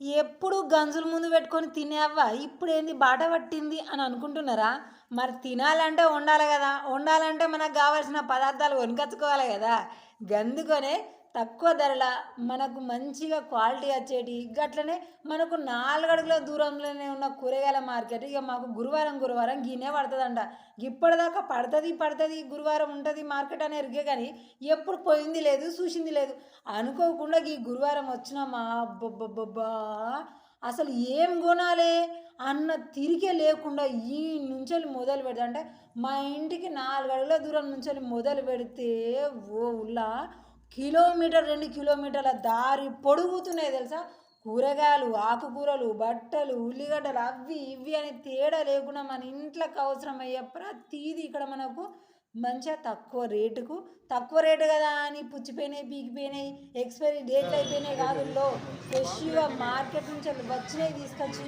ఎప్పుడు గంజుల ముందు పెట్టుకొని తినేవ్వ ఇప్పుడు ఏంది బాట పట్టింది అని అనుకుంటున్నారా? మరి తినాలంటే వండాలి కదా. వండాలంటే మనకు కావాల్సిన పదార్థాలు వనకచ్చుకోవాలి కదా. గందుకనే తక్కువ ధరల మనకు మంచిగా క్వాలిటీ వచ్చేటి గట్లనే మనకు నాలుగు అడుగుల దూరంలోనే ఉన్న కూరగాయల మార్కెట్ ఇక మాకు గురువారం గురువారం గినే పడుతుందంట. ఇప్పటిదాకా పడుతుంది పడుతుంది గురువారం ఉంటుంది మార్కెట్ అని ఎరిగే కానీ ఎప్పుడు పోయింది లేదు చూసింది లేదు. అనుకోకుండా ఈ గురువారం వచ్చినామా? అబ్బబ్బబ్బబ్బా! అసలు ఏం కొనాలి? అన్న తిరిగే లేకుండా ఈ నుంచి మొదలు పెడతా అంటే మా ఇంటికి నాలుగు అడుగుల దూరం నుంచి మొదలు పెడితే ఓ ఉల్లా కిలోమీటర్ రెండు కిలోమీటర్ల దారి పొడుగుతున్నాయి తెలుసా? కూరగాయలు ఆకుకూరలు బట్టలు ఉల్లిగడ్డలు అవి ఇవి అని తేడా లేకుండా మన ఇంట్లోకి అవసరమయ్యే ప్రతీది ఇక్కడ మనకు మంచిగా తక్కువ రేటుకు తక్కువ రేటు కదా అని పుచ్చిపోయినాయి పీకిపోయినాయి ఎక్స్పైరీ డేట్లు అయిపోయినాయి కాదు ఫ్రెష్గా మార్కెట్ నుంచి వచ్చినాయి తీసుకొచ్చి